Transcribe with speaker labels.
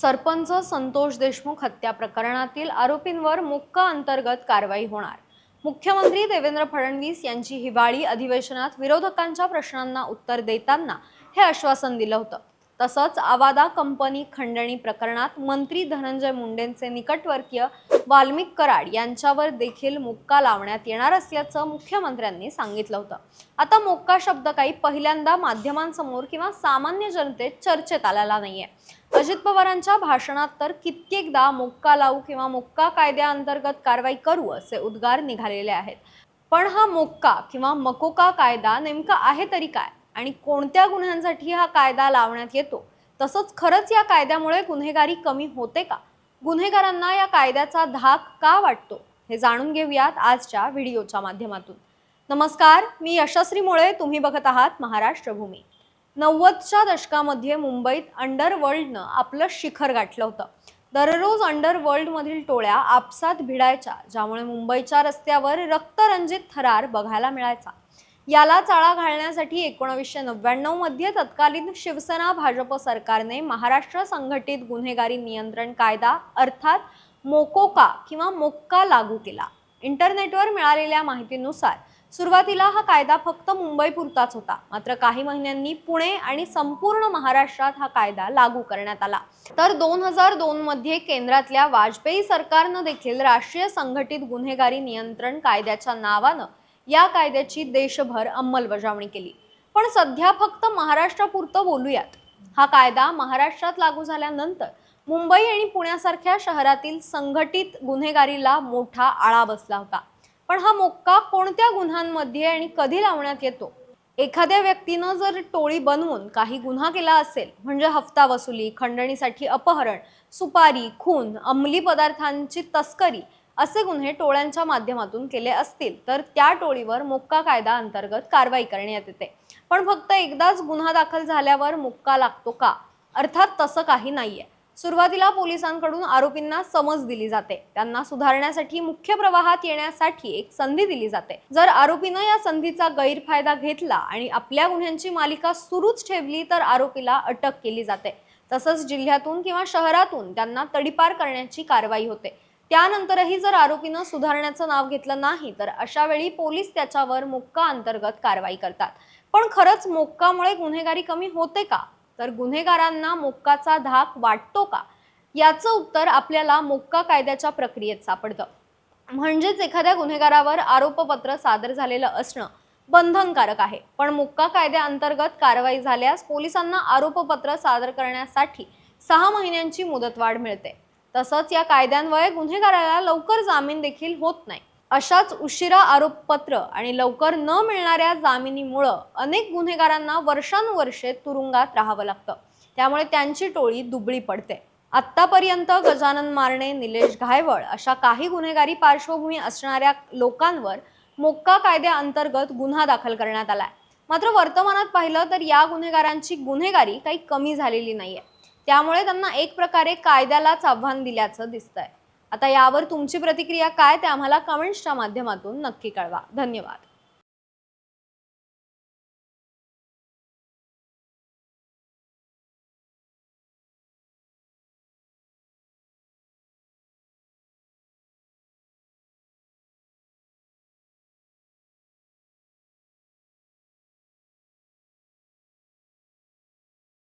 Speaker 1: सरपंच संतोष देशमुख हत्या प्रकरणातील आरोपींवर मुक्का अंतर्गत कारवाई होणार. मुख्यमंत्री देवेंद्र फडणवीस यांची हिवाळी अधिवेशनात विरोधकांच्या प्रश्नांना उत्तर देताना हे आश्वासन दिलं होतं. तसंच आवादा कंपनी खंडणी प्रकरणात मंत्री धनंजय मुंडेंचे निकटवर्तीय वाल्मिक कराड यांच्यावर देखील मोक्का लावण्यात येणार असल्याचं मुख्यमंत्र्यांनी सांगितलं होतं. आता मोक्का शब्द काही पहिल्यांदा माध्यमांसमोर किंवा सामान्य जनतेत चर्चेत आलेला नाहीये. अजित पवारांच्या भाषणात तर कित्येकदा मोक्का लावू किंवा मोक्का कायद्याअंतर्गत कारवाई करू असे उद्गार निघालेले आहेत. पण हा मोक्का किंवा मकोका कायदा नेमका आहे तरी काय? आणि कोणत्या गुन्ह्यांसाठी हा कायदा लावण्यात येतो? तसंच खरंच या कायद्यामुळे गुन्हेगारी कमी होते का? गुन्हेगारांना या कायद्याचा धाक का वाटतो? हे जाणून घेऊयात आजच्या व्हिडिओच्या माध्यमातून. नमस्कार मी यशस्वी मुळे. तुम्ही बघत आहात महाराष्ट्र भूमी. नव्वदच्या दशकामध्ये मुंबईत अंडरवर्ल्डनं आपलं शिखर गाठलं होतं. दररोज अंडरवर्ल्डमधील टोळ्या आपसात भिडायच्या ज्यामुळे मुंबईच्या रस्त्यावर रक्तरंजित थरार बघायला मिळायचा. याला चाळा घालण्यासाठी एकोणीसशे नव्याण्णवमध्ये तत्कालीन शिवसेना भाजप सरकारने महाराष्ट्र संघटित गुन्हेगारी नियंत्रण कायदा अर्थात मोकोका किंवा मोक्का लागू केला. इंटरनेटवर मिळालेल्या माहितीनुसार सुरुवातीला हा कायदा फक्त मुंबईपुरताच होता. मात्र काही महिन्यांनी पुणे आणि संपूर्ण महाराष्ट्रात हा कायदा लागू करण्यात आला. तर दोन हजार दोन मध्ये केंद्रातल्या वाजपेयी सरकारनं देखील राष्ट्रीय संघटित गुन्हेगारी नियंत्रण कायद्याच्या नावानं या कायद्याची देशभर अंमलबजावणी केली. पण सध्या फक्त महाराष्ट्रापुरतं बोलूयात. हा कायदा महाराष्ट्रात लागू झाल्यानंतर मुंबई आणि पुण्यासारख्या शहरातील संघटित गुन्हेगारीला मोठा आळा बसला होता. पण हा मोक्का कोणत्या गुन्ह्यांमध्ये आणि कधी लावण्यात येतो? एखाद्या व्यक्तीनं जर टोळी बनवून काही गुन्हा केला असेल म्हणजे हफ्ता वसुली खंडणीसाठी अपहरण सुपारी खून अंमली पदार्थांची तस्करी असे गुन्हे टोळ्यांच्या माध्यमातून केले असतील तर त्या टोळीवर मोक्का कायदा अंतर्गत कारवाई करण्यात येते. पण फक्त एकदाच गुन्हा दाखल झाल्यावर मोक्का लागतो का? अर्थात तसं काही नाहीये. सुरुवातीला पोलिसांकडून आरोपींना समज दिली जाते. त्यांना सुधारण्यासाठी मुख्य प्रवाहात येण्यासाठी एक संधी दिली जाते. जर आरोपीनं या संधीचा गैरफायदा घेतला आणि आपल्या गुन्ह्यांची मालिका सुरूच ठेवली तर आरोपीला अटक केली जाते. तसंच जिल्ह्यातून किंवा शहरातून त्यांना तडीपार करण्याची कारवाई होते. त्यानंतरही जर आरोपीनं सुधारण्याचं नाव घेतलं नाही तर अशा वेळी पोलीस त्याच्यावर मोक्का अंतर्गत कारवाई करतात. पण खरंच मोक्कामुळे गुन्हेगारी कमी होते का? तर गुन्हेगारांना मोक्काचा धाक वाटतो का? याचं उत्तर आपल्याला मोक्का कायद्याच्या प्रक्रियेत सापडतं. म्हणजेच एखाद्या गुन्हेगारावर आरोपपत्र सादर झालेलं असणं बंधनकारक आहे. पण मुक्का कायद्याअंतर्गत कारवाई झाल्यास पोलिसांना आरोपपत्र सादर करण्यासाठी सहा महिन्यांची मुदतवाढ मिळते. तसंच या कायद्यान्वये गुन्हेगाराला लवकर जामीन देखील होत नाही. अशाच उशिरा आरोपपत्र आणि लवकर न मिळणाऱ्या जामिनीमुळं अनेक गुन्हेगारांना वर्षानुवर्षे तुरुंगात राहावं लागतं. त्यामुळे त्यांची टोळी दुबळी पडते. आत्तापर्यंत गजानन मारणे निलेश घायवळ अशा काही गुन्हेगारी पार्श्वभूमी असणाऱ्या लोकांवर मोक्का कायद्याअंतर्गत गुन्हा दाखल करण्यात आलाय. मात्र वर्तमानात पाहिलं तर या गुन्हेगारांची गुन्हेगारी काही कमी झालेली नाहीये. त्यामुळे त्यांना एक प्रकारे कायद्यालाच आव्हान दिल्याचं दिसतंय. आता यावर तुमची प्रतिक्रिया काय ते आम्हाला कमेंट्सच्या माध्यमातून नक्की कळवा. धन्यवाद.